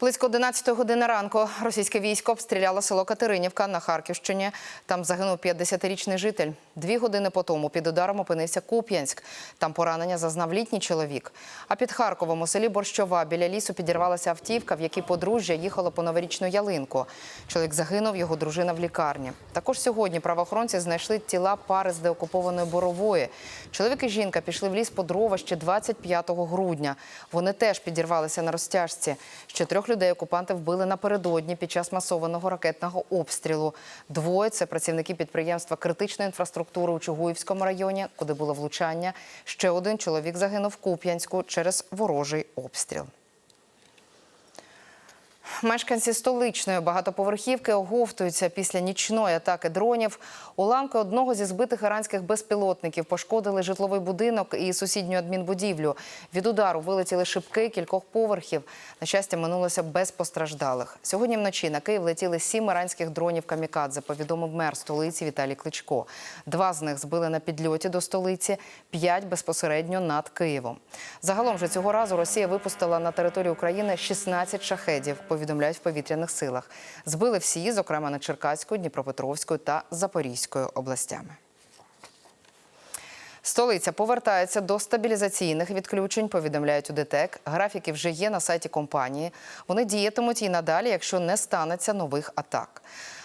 Близько 11 години ранку російське військо обстріляло село Катеринівка на Харківщині. Там загинув 50-річний житель. Дві години по тому під ударом опинився Куп'янськ. Там поранення зазнав літній чоловік. А під Харковом у селі Борщова біля лісу підірвалася автівка, в якій подружжя їхало по новорічну ялинку. Чоловік загинув, його дружина в лікарні. Також сьогодні правоохоронці знайшли тіла пари з деокупованої борової. Чоловік і жінка пішли в ліс по дрова ще 25 грудня. Вони теж підірвалися на розтяжці. Ще трьох людей окупанти вбили напередодні під час масованого ракетного обстрілу. Двоє це працівники підприємства критичної інфраструктури у Чугуївському районі, куди було влучання. Ще один чоловік загинув в Куп'янську через ворожий обстріл. Мешканці столичної багатоповерхівки оговтуються після нічної атаки дронів. Уламки одного зі збитих іранських безпілотників пошкодили житловий будинок і сусідню адмінбудівлю. Від удару вилетіли шибки кількох поверхів. На щастя, минулося без постраждалих. Сьогодні вночі на Київ летіли сім іранських дронів камікадзе, повідомив мер столиці Віталій Кличко. Два з них збили на підльоті до столиці, п'ять безпосередньо над Києвом. Загалом же цього разу Росія випустила на територію України 16 шахедів, повідомляють в повітряних силах. Збили всі, зокрема на Черкаською, Дніпропетровською та Запорізькою областями. Столиця повертається до стабілізаційних відключень, повідомляють у ДТЕК. Графіки вже є на сайті компанії. Вони діятимуть і надалі, якщо не станеться нових атак.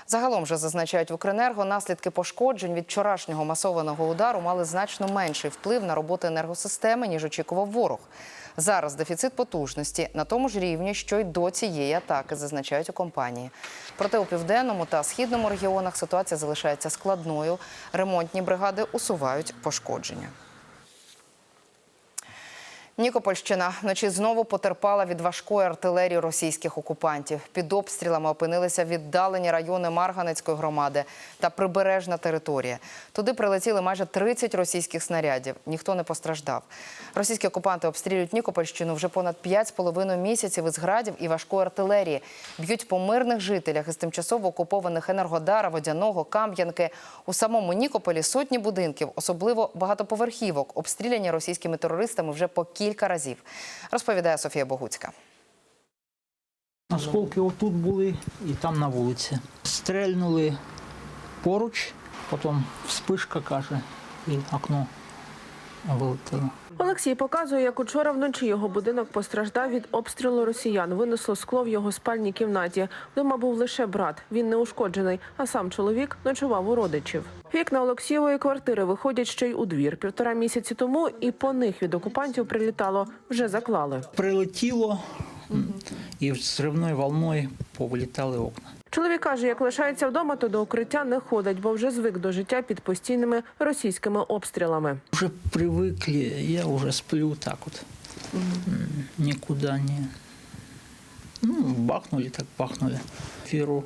Загалом же зазначають в Укренерго, наслідки пошкоджень від вчорашнього масованого удару мали значно менший вплив на роботу енергосистеми, ніж очікував ворог. Зараз дефіцит потужності на тому ж рівні, що й до цієї атаки, зазначають у компанії. Проте у південному та східному регіонах ситуація залишається складною. Ремонтні бригади усувають пошкодження. Нікопольщина вночі знову потерпала від важкої артилерії російських окупантів. Під обстрілами опинилися віддалені райони Марганецької громади та прибережна територія. Туди прилетіли майже 30 російських снарядів. Ніхто не постраждав. Російські окупанти обстрілюють Нікопольщину вже понад 5,5 місяців із градів і важкої артилерії. Б'ють по мирних жителях із тимчасово окупованих Енергодара, Водяного, Кам'янки. У самому Нікополі сотні будинків, особливо багатоповерхівок, обстріляні російськими терористами вже по кілька разів, розповідає Софія Богуцька. Осколки отут були і там на вулиці. Стрельнули поруч, потім вспишка каже, і окно вилетіло. Олексій показує, як учора вночі його будинок постраждав від обстрілу росіян. Винесло скло в його спальній кімнаті. Вдома був лише брат. Він не ушкоджений, а сам чоловік ночував у родичів. Вікна Олексієвої квартири виходять ще й у двір. Півтора місяці тому і по них від окупантів прилітало. Вже заклали. Прилетіло і зривною волною повилітали окна. Чоловік каже, як лишається вдома, то до укриття не ходить, бо вже звик до життя під постійними російськими обстрілами. Вже привикли, я вже сплю так от. Нікуди не. Ну, бахнули, так бахнули. Віру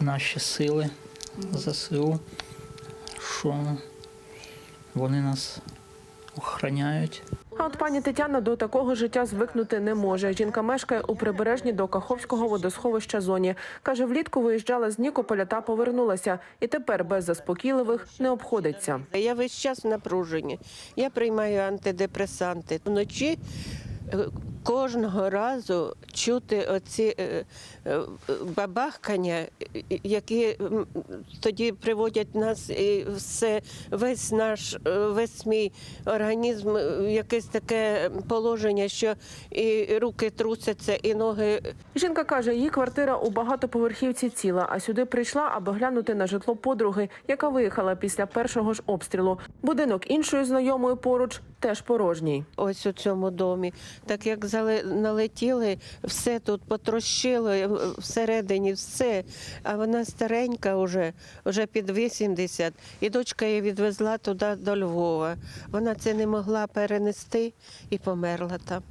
в наші сили ЗСУ, що вони нас охороняють. А от пані Тетяна до такого життя звикнути не може. Жінка мешкає у прибережні до Каховського водосховища зоні. Каже, влітку виїжджала з Нікополя та повернулася. І тепер без заспокійливих не обходиться. Я весь час в напруженні. Я приймаю антидепресанти. Вночі е, кожного разу чути оці е, е, бабахкання, які тоді приводять нас і все, весь наш, е, весь мій організм в якесь таке положення, що і руки трусяться, і ноги Жінка каже, її квартира у багатоповерхівці ціла, а сюди прийшла, аби глянути на житло подруги, яка виїхала після першого ж обстрілу. Будинок іншої знайомої поруч теж порожній. ось у цьому домі. Так як налетіли, все тут потрощило, е, всередині все. А вона старенька вже, вже під 80. І дочка її відвезла туди до Львова. Вона це не могла перенести і померла там.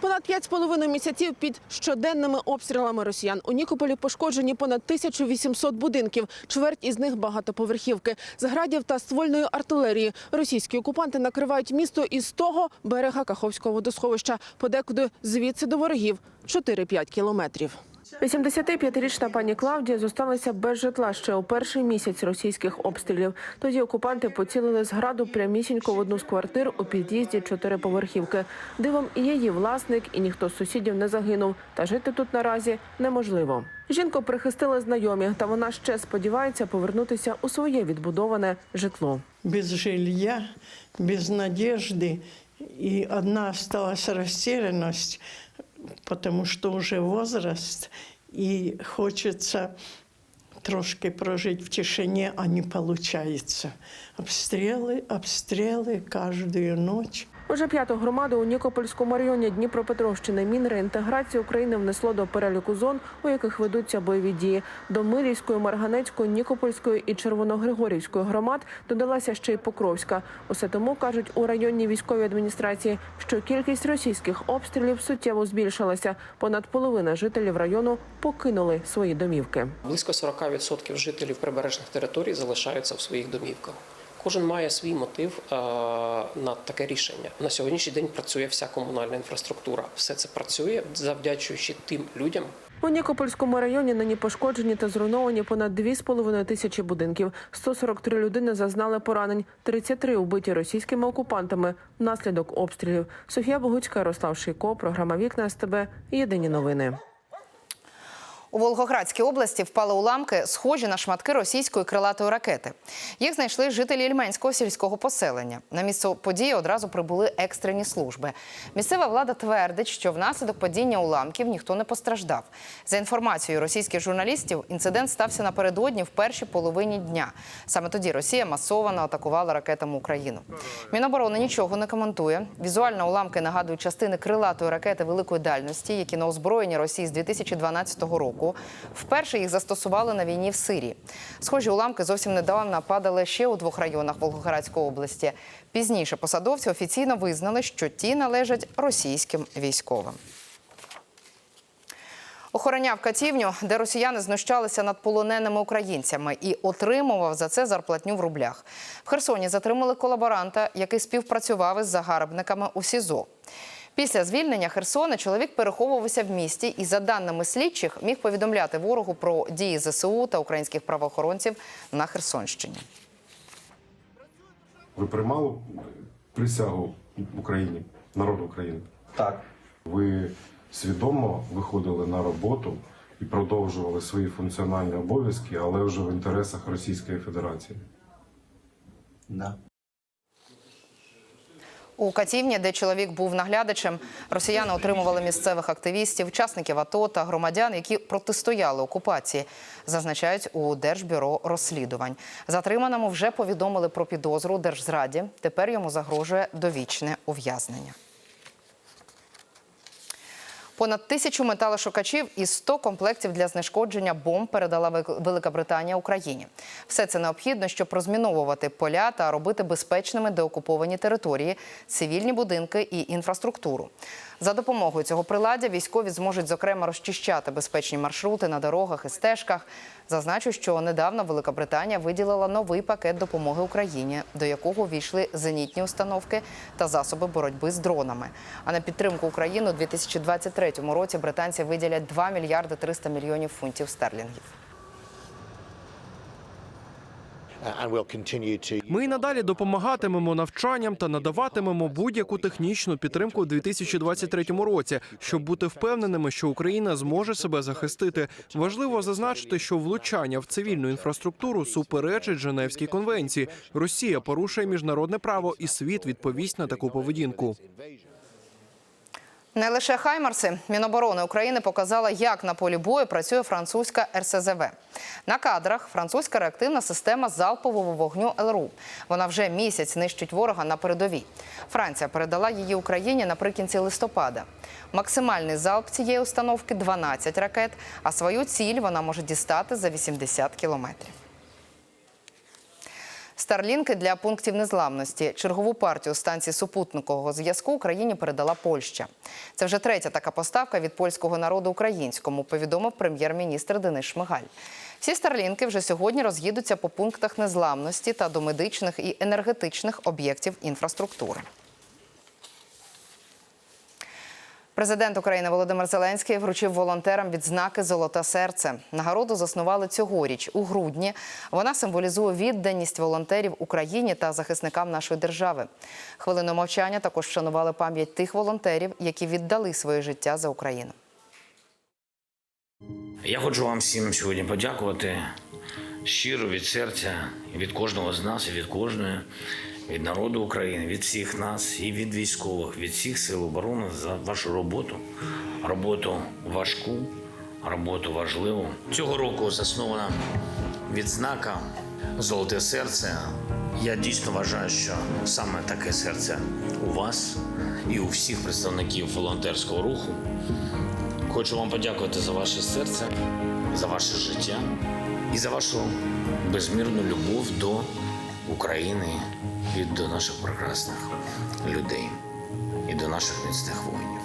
Понад п'ять з половиною місяців під щоденними обстрілами росіян у Нікополі пошкоджені понад 1800 будинків. Чверть із них багатоповерхівки. З градів та ствольної артилерії російські окупанти накривають місто із того берега Каховського водосховища, подекуди звідси до ворогів 4-5 кілометрів. 85-річна пані Клавдія зосталася без житла ще у перший місяць російських обстрілів. Тоді окупанти поцілили з граду прямісінько в одну з квартир у під'їзді чотириповерхівки. Дивом і її власник, і ніхто з сусідів не загинув. Та жити тут наразі неможливо. Жінку прихистили знайомі, та вона ще сподівається повернутися у своє відбудоване житло. без жилья, без надежды. И одна осталась растерянность, потому что уже возраст, и хочется трошки прожить в тишине, а не получается. Обстрелы, обстрелы каждую ночь. Уже п'яту громаду у Нікопольському районі Дніпропетровщини Мінреінтеграції України внесло до переліку зон, у яких ведуться бойові дії. До Мирівської, Марганецької, Нікопольської і Червоногригорівської громад додалася ще й Покровська. Усе тому кажуть у районній військовій адміністрації, що кількість російських обстрілів суттєво збільшилася. Понад половина жителів району покинули свої домівки. Близько 40% жителів прибережних територій залишаються в своїх домівках. Кожен має свій мотив е, на таке рішення. На сьогоднішній день працює вся комунальна інфраструктура. Все це працює, завдячуючи тим людям, У Нікопольському районі нині пошкоджені та зруйновані понад 2,5 тисячі будинків. 143 людини зазнали поранень, 33 убиті російськими окупантами внаслідок обстрілів. Софія Богуцька, Ярослав Шийко, програма Вікна СТБ. Єдині новини. У Волгоградській області впали уламки, схожі на шматки російської крилатої ракети. Їх знайшли жителі Ільменського сільського поселення. На місце події одразу прибули екстрені служби. Місцева влада твердить, що внаслідок падіння уламків ніхто не постраждав. За інформацією російських журналістів, інцидент стався напередодні в першій половині дня. Саме тоді Росія масово атакувала ракетами Україну. Міноборони нічого не коментує. Візуально уламки нагадують частини крилатої ракети великої дальності, які на озброєнні Росії з 2012 року. Вперше їх застосували на війні в Сирії. Схожі уламки зовсім недавно падали ще у двох районах Волгоградської області. Пізніше посадовці офіційно визнали, що ті належать російським військовим. Охороняв катівню, де росіяни знущалися над полоненими українцями і отримував за це зарплатню в рублях. В Херсоні затримали колаборанта, який співпрацював із загарбниками у СІЗО. Після звільнення Херсона чоловік переховувався в місті і, за даними слідчих, міг повідомляти ворогу про дії ЗСУ та українських правоохоронців на Херсонщині. Ви приймали присягу Україні, народу України? Так. Ви свідомо виходили на роботу і продовжували свої функціональні обов'язки, але вже в інтересах Російської Федерації. Да. У Катівні, де чоловік був наглядачем, росіяни отримували місцевих активістів, учасників АТО та громадян, які протистояли окупації, зазначають у Держбюро розслідувань. Затриманому вже повідомили про підозру держзраді. Тепер йому загрожує довічне ув'язнення. Понад тисячу металошукачів і 100 комплектів для знешкодження бомб передала Велика Британія Україні. Все це необхідно, щоб розміновувати поля та робити безпечними деокуповані території, цивільні будинки і інфраструктуру. За допомогою цього приладдя військові зможуть зокрема розчищати безпечні маршрути на дорогах і стежках. Зазначу, що недавно Велика Британія виділила новий пакет допомоги Україні, до якого війшли зенітні установки та засоби боротьби з дронами. А на підтримку України у 2023 році британці виділять 2 мільярди 300 мільйонів фунтів стерлінгів. Ми й надалі допомагатимемо навчанням та надаватимемо будь-яку технічну підтримку у 2023 році, щоб бути впевненими, що Україна зможе себе захистити. Важливо зазначити, що влучання в цивільну інфраструктуру суперечить Женевській конвенції. Росія порушує міжнародне право, і світ відповість на таку поведінку. Не лише Хаймарси, Міноборони України показала, як на полі бою працює французька РСЗВ. На кадрах французька реактивна система залпового вогню ЛРУ. Вона вже місяць нищить ворога на передовій. Франція передала її Україні наприкінці листопада. Максимальний залп цієї установки 12 ракет, а свою ціль вона може дістати за 80 кілометрів. Старлінки для пунктів незламності. Чергову партію станцій супутникового зв'язку Україні передала Польща. Це вже третя така поставка від польського народу українському, повідомив прем'єр-міністр Денис Шмигаль. Всі старлінки вже сьогодні роз'їдуться по пунктах незламності та до медичних і енергетичних об'єктів інфраструктури. Президент України Володимир Зеленський вручив волонтерам відзнаки Золоте серце. Нагороду заснували цьогоріч у грудні. Вона символізує відданість волонтерів Україні та захисникам нашої держави. Хвилину мовчання також вшанували пам'ять тих волонтерів, які віддали своє життя за Україну. Я хочу вам всім сьогодні подякувати щиро від серця, від кожного з нас, і від кожної, від народу України, від всіх нас і від військових, від всіх сил оборони за вашу роботу, роботу важку, роботу важливу. Цього року заснована відзнака Золоте серце. Я дійсно вважаю, що саме таке серце у вас і у всіх представників волонтерського руху. Хочу вам подякувати за ваше серце, за ваше життя і за вашу безмірну любов до України і до наших прекрасних людей і до наших міцних воїнів.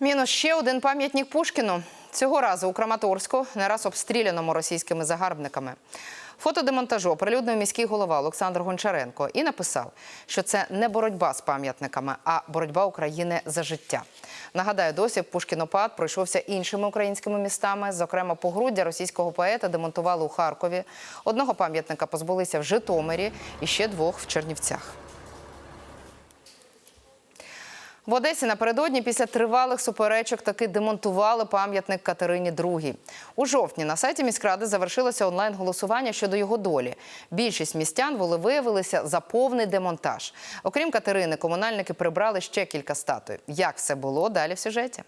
Мінус ще один пам'ятник Пушкіну. Цього разу у Краматорську, не раз обстріляному російськими загарбниками. Фото демонтажу оприлюднив міський голова Олександр Гончаренко і написав, що це не боротьба з пам'ятниками, а боротьба України за життя. Нагадаю, досі Пушкінопад пройшовся іншими українськими містами. Зокрема, погруддя російського поета демонтували у Харкові. Одного пам'ятника позбулися в Житомирі і ще двох в Чернівцях. В Одесі напередодні після тривалих суперечок таки демонтували пам'ятник Катерині II. У жовтні на сайті міськради завершилося онлайн-голосування щодо його долі. Більшість містян виявилися за повний демонтаж. Окрім Катерини, комунальники прибрали ще кілька статуй. Як все було далі в сюжеті?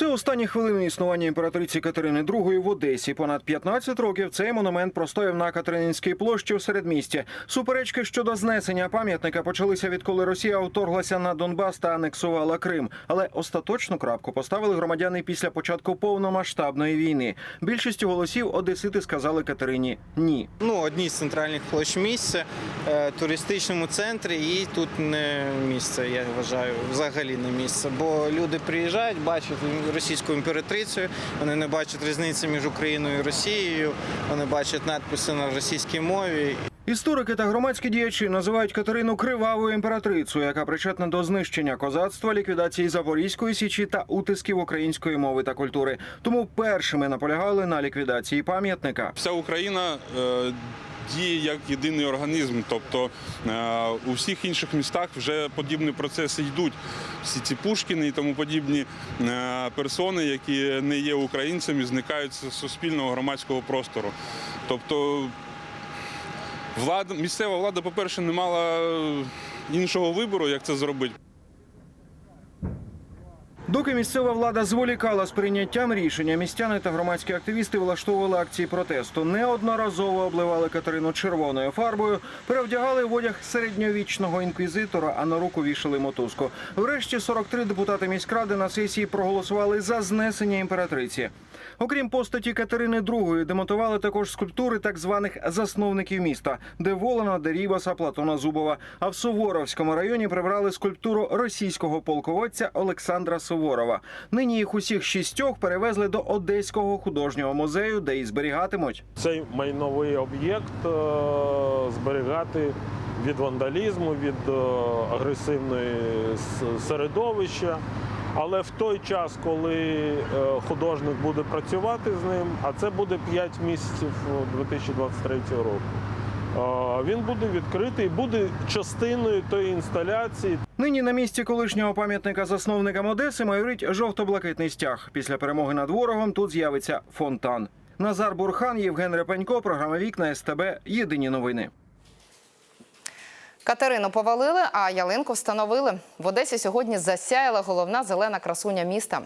Це останні хвилини існування імператриці Катерини II в Одесі. Понад 15 років цей монумент простояв на Катерининській площі у середмісті. Суперечки щодо знесення пам'ятника почалися відколи Росія вторглася на Донбас та анексувала Крим. Але остаточну крапку поставили громадяни після початку повномасштабної війни. Більшістю голосів одесити сказали Катерині ні. Ну, одній з центральних площ місця, е, туристичному центрі, і тут не місце, я вважаю, взагалі не місце. Бо люди приїжджають, бачать російську імператрицю, вони не бачать різниці між Україною і Росією, вони бачать надписи на російській мові. Історики та громадські діячі називають Катерину кривавою імператрицею, яка причетна до знищення козацтва, ліквідації Запорізької січі та утисків української мови та культури. Тому першими наполягали на ліквідації пам'ятника. Вся Україна е, діє як єдиний організм. Тобто е, у всіх інших містах вже подібні процеси йдуть. Всі ці Пушкіни і тому подібні е, персони, які не є українцями, зникають з суспільного громадського простору. Тобто влада, місцева влада, по-перше, не мала іншого вибору, як це зробити. Доки місцева влада зволікала з прийняттям рішення, містяни та громадські активісти влаштовували акції протесту. Неодноразово обливали Катерину червоною фарбою, перевдягали в одяг середньовічного інквізитора, а на руку вішали мотузку. Врешті 43 депутати міськради на сесії проголосували за знесення імператриці. Окрім постаті Катерини II, демонтували також скульптури так званих засновників міста Деволана, Дерібаса, Платона Зубова. А в Суворовському районі прибрали скульптуру російського полководця Олександра Суворова. Нині їх усіх шістьох перевезли до Одеського художнього музею, де і зберігатимуть. Цей майновий об'єкт е, зберігати від вандалізму, від е, агресивної середовища. Але в той час, коли е, художник буде працювати з ним, а це буде 5 місяців 2023 року, е, він буде відкритий, буде частиною тої інсталяції, Нині на місці колишнього пам'ятника засновникам Одеси майорить жовто-блакитний стяг. Після перемоги над ворогом тут з'явиться фонтан. Назар Бурхан, Євген Репенько, програма Вікна СТБ. Єдині новини. Катерину повалили, а ялинку встановили. В Одесі сьогодні засяяла головна зелена красуня міста.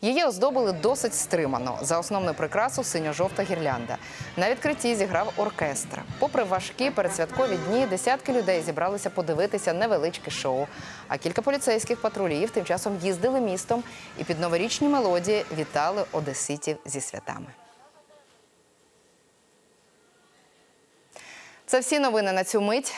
Її оздобили досить стримано. За основну прикрасу синьо-жовта гірлянда. На відкритті зіграв оркестр. Попри важкі передсвяткові дні, десятки людей зібралися подивитися невеличке шоу. А кілька поліцейських патрулів тим часом їздили містом і під новорічні мелодії вітали одеситів зі святами. Це всі новини на цю мить.